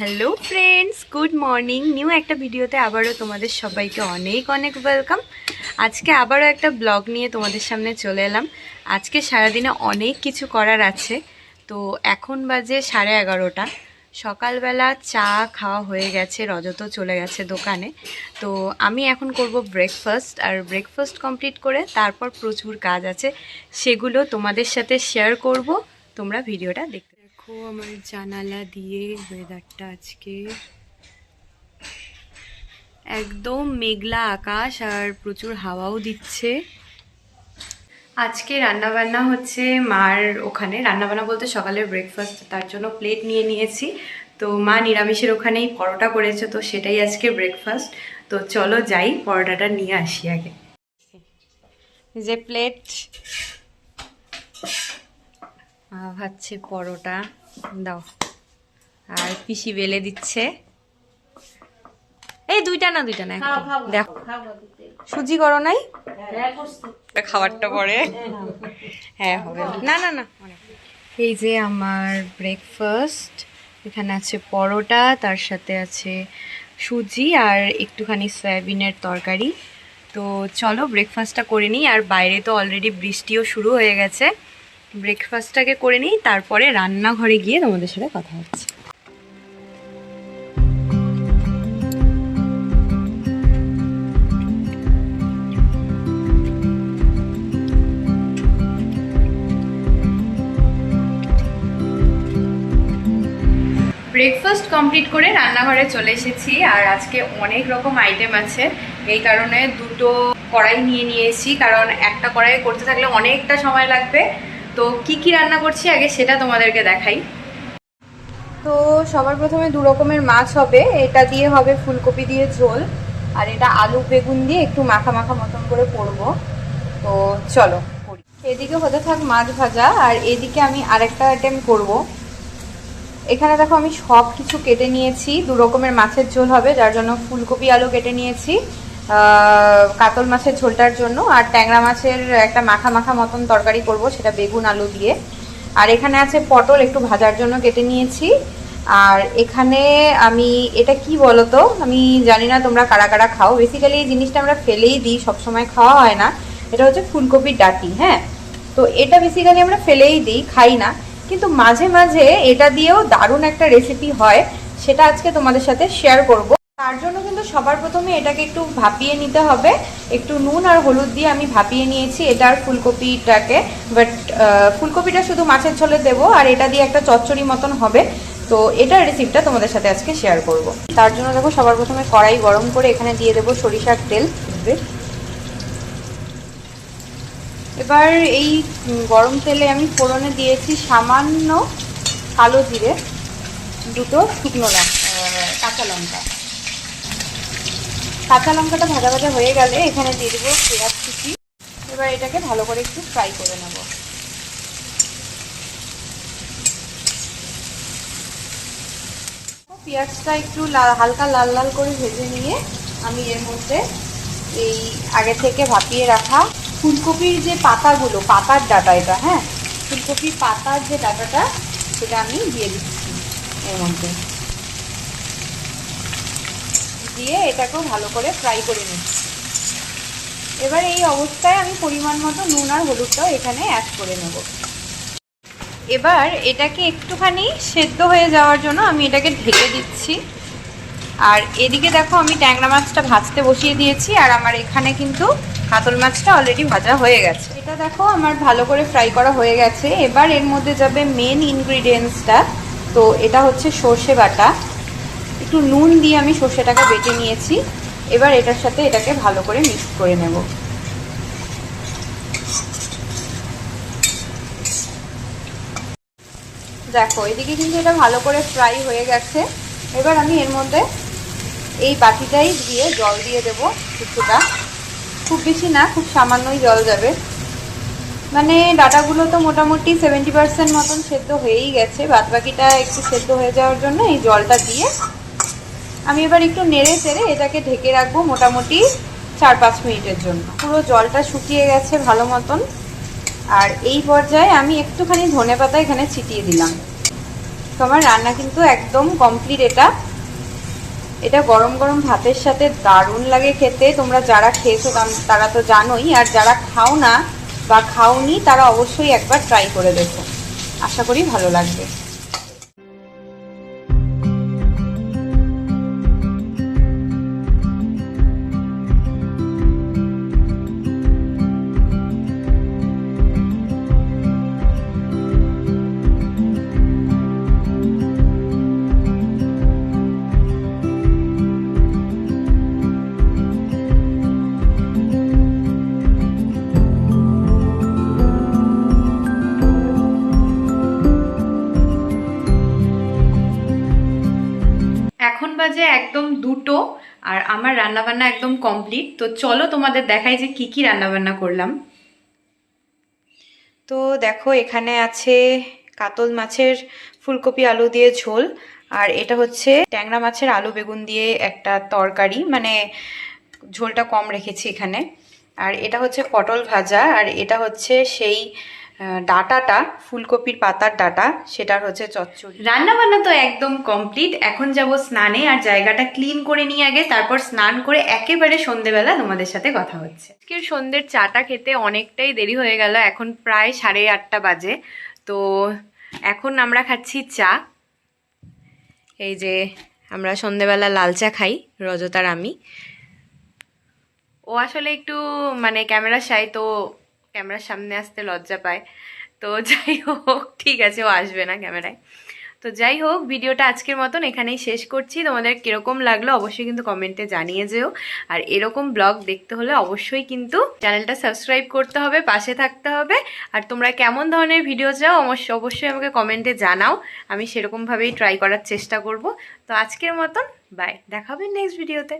Hello friends good morning new একটা ভিডিওতে আবারও তোমাদের সবাইকে অনেক অনেক ওয়েলকাম আজকে আবারও একটা ব্লগ নিয়ে তোমাদের সামনে চলে এলাম। আজকে সারাদিনে অনেক কিছু করার আছে। তো এখন বাজে সাড়ে এগারোটা। সকালবেলা চা খাওয়া হয়ে গেছে, রজত চলে গেছে দোকানে। তো আমি এখন করব ব্রেকফাস্ট আর ব্রেকফাস্ট কমপ্লিট করে তারপর প্রচুর কাজ আছে, সেগুলো তোমাদের সাথে শেয়ার করব। তোমরা ভিডিওটা দেখতে দেখো আমার জানালা দিয়ে ওয়েদারটা আজকে। একদম মেঘলা আকাশ আর প্রচুর হাওয়াও দিচ্ছে। আজকে রান্নাবান্না হচ্ছে মার ওখানে। রান্নাবান্না বলতে সকালের ব্রেকফাস্ট তার জন্য প্লেট নিয়ে নিয়েছি। তো মা নিরামিষের ওখানেই পরোটা করেছে, তো সেটাই আজকে ব্রেকফাস্ট তো চলো যাই, পরোটাটা নিয়ে আসি আগে। যে প্লেট ভাবছে পরোটা। দাও। আর পিসি বেলে দিচ্ছে। এই দুইটা না দুইটা না। দেখো। সুজি করো নাই? খাবারটা পরে। হ্যাঁ হবে। না না না এই যে আমার ব্রেকফাস্ট এখানে আছে পরোটা তার সাথে আছে সুজি আর একটুখানি সয়াবিনের তরকারি। তো চলো ব্রেকফাস্টটা করে নিই। আর বাইরে তো অলরেডি বৃষ্টিও শুরু হয়ে গেছে। ব্রেকফাস্টটাকে করে নিই, তারপরে রান্নাঘরে গিয়ে তোমাদের সাথে কথা হচ্ছে। ব্রেকফাস্ট কমপ্লিট করে রান্নাঘরে চলে এসেছি, আর আজকে অনেক রকম আইটেম আছে। এই কারণে দুটো কড়াই নিয়ে নিয়েছি, কারণ একটা কড়াই করতে থাকলে অনেকটা সময় লাগবে। তো কি কি রান্না করছি আগে সেটা তোমাদেরকে দেখাই। তো সবার প্রথমে দু রকমের মাছ হবে। এটা দিয়ে হবে ফুলকপি দিয়ে ঝোল। আর এটা আলু বেগুন দিয়ে একটু মাখা মাখা মতন করে করব। তো চলো এদিকে হতে থাক মাছ ভাজা। আর এদিকে আমি আরেকটা আইটেম করব। এখানে দেখো আমি সব কিছু কেটে নিয়েছি। দু রকমের মাছের ঝোল হবে, যার জন্য ফুলকপি আলু কেটে নিয়েছি। কাতল মাছের ঝোলটার জন্য আর ট্যাংরা মাছের একটা মাখা মাখা মতন তরকারি করব, সেটা বেগুন, আলু দিয়ে। আর এখানে আছে পটল, একটু ভাজার জন্য কেটে নিয়েছি। আর এখানে আমি, এটা কি বলো তো আমি জানি না তোমরা কারা কারা খাও। বেসিক্যালি এই জিনিসটা আমরা ফেলেই দিই, সবসময় খাওয়া হয় না। এটা হচ্ছে ফুলকপির ডাটি হ্যাঁ? তো এটা বেসিক্যালি আমরা ফেলেই দিই, খাই না। কিন্তু মাঝে মাঝে এটা দিয়েও দারুণ একটা রেসিপি হয়, সেটা আজকে তোমাদের সাথে শেয়ার করব। তার জন্য কিন্তু সবার প্রথমে এটাকে একটু ভাপিয়ে নিতে হবে। একটু নুন আর হলুদ দিয়ে আমি ভাপিয়ে নিয়েছি এটা আর ফুলকপিটাকে। বাট ফুলকপিটা শুধু মাছের ঝোলে দেবো আর এটা দিয়ে একটা চচ্চড়ি মতন হবে। তো এটার রেসিপিটা তোমাদের সাথে আজকে শেয়ার করব। তার জন্য দেখো সবার প্রথমে কড়াই গরম করে এখানে দিয়ে দেবো সরিষার তেল। এবার এই গরম তেলে আমি ফোড়নে দিয়েছি সামান্য কালো জিরে, দুটো শুকনো লঙ্কা কাঁচা লঙ্কা। কাঁচা লঙ্কাটা ভাজা ভাজা হয়ে গেলে এখানে দিয়ে দেবো পেঁয়াজ কুচি। এবার এটাকে ভালো করে একটু ফ্রাই করে নেব। পেঁয়াজটা একটু হালকা লাল লাল করে ভেজে নিয়ে আমি এর মধ্যে এই আগে থেকে ভাপিয়ে রাখা ফুলকপির যে পাতাগুলো, পাতার ডাটা এটা হ্যাঁ? ফুলকপির পাতার যে ডাটাটা, সেটা আমি দিয়ে দিচ্ছি এর মধ্যে। দিয়ে এটাকেও ভালো করে ফ্রাই করে নিচ্ছি। এবার এই অবস্থায় আমি পরিমাণ মতো নুন আর হলুদটাও এখানে অ্যাড করে নেব। এবার এটাকে একটুখানি সেদ্ধ হয়ে যাওয়ার জন্য আমি এটাকে ঢেকে দিচ্ছি। আর এদিকে দেখো আমি ট্যাংরা মাছটা ভাজতে বসিয়ে দিয়েছি আর আমার এখানে কিন্তু কাতল মাছটা অলরেডি ভাজা হয়ে গেছে। এটা দেখো আমার ভালো করে ফ্রাই করা হয়ে গেছে। এবার এর মধ্যে যাবে মেন ইনগ্রিডিয়েন্টসটা তো এটা হচ্ছে সর্ষে বাটা। একটু নুন দিয়ে আমি সর্ষেটাকে বেটে নিয়েছি। এবার এটার সাথে এটাকে ভালো করে মিক্স করে নেব। দেখো, এদিকে কিন্তু এটা ভালো করে ফ্রাই হয়ে গেছে। এবার আমি এর মধ্যে এই বাটিটাই দিয়ে জল দিয়ে দেব কিছুটা। খুব বেশি না, খুব সামান্যই জল যাবে। মানে ডাটাগুলো তো মোটামুটি সেভেন্টি পার্সেন্ট মতন সেদ্ধ হয়েই গেছে। বাদ বাকিটা একটু সেদ্ধ হয়ে যাওয়ার জন্য এই জলটা দিয়ে আমি এবার একটু নেড়ে চেড়ে এটাকে ঢেকে রাখব মোটামুটি চার পাঁচ মিনিটের জন্য। পুরো জলটা শুকিয়ে গেছে ভালো মতন। আর এই পর্যায়ে আমি একটুখানি ধনে পাতা এখানে ছিটিয়ে দিলাম। তো আমার রান্না কিন্তু একদম কমপ্লিট এটা। এটা গরম গরম ভাতের সাথে দারুণ লাগে খেতে। তোমরা যারা খেয়েছো তারা তো জানোই। আর যারা খাও না বা খাওনি, তারা অবশ্যই একবার ট্রাই করে দেখো। আশা করি ভালো লাগবে। বাজে একদম দুটো আর আমার রান্নাবান্না একদম কমপ্লিট তো চলো তোমাদের দেখাই যে কি কি রান্নাবান্না করলাম। তো দেখো, এখানে আছে কাতল মাছের ফুলকপি, আলু দিয়ে ঝোল আর এটা হচ্ছে ট্যাংরা মাছের আলু বেগুন দিয়ে একটা তরকারি। মানে ঝোলটা কম রেখেছি এখানে। আর এটা হচ্ছে পটল ভাজা আর এটা হচ্ছে সেই ডাটাটা, ফুলকপির পাতার ডাটা, সেটার হচ্ছে চচ্চড়ি। রান্না বান্না তো একদম কমপ্লিট এখন যাব স্নানে আর জায়গাটা ক্লিন করে নিয়ে আগে, তারপর স্নান করে একেবারে সন্ধেবেলা তোমাদের সাথে কথা হচ্ছে। আজকের সন্ধ্যের চাটা খেতে অনেকটাই দেরি হয়ে গেল, এখন প্রায় সাড়ে আটটা বাজে। তো এখন আমরা খাচ্ছি চা। এই যে আমরা সন্ধেবেলা লাল চা খাই, রজতার আমি। ও আসলে একটু মানে ক্যামেরা শাই তো ক্যামেরার সামনে আসতে লজ্জা পায়। তো যাই হোক, ঠিক আছে, ও আসবে না ক্যামেরায়। তো যাই হোক, ভিডিওটা আজকের মতন এখানেই শেষ করছি। তোমাদের কীরকম লাগল অবশ্যই কিন্তু কমেন্টে জানিয়ে যেও। আর এরকম ব্লগ দেখতে হলে অবশ্যই কিন্তু চ্যানেলটা সাবস্ক্রাইব করতে হবে, পাশে থাকতে হবে। আর তোমরা কেমন ধরনের ভিডিও চাও অবশ্যই অবশ্যই আমাকে কমেন্টে জানাও। আমি সেরকমভাবেই ট্রাই করার চেষ্টা করব। তো আজকের মতন বাই দেখা হবে নেক্সট ভিডিওতে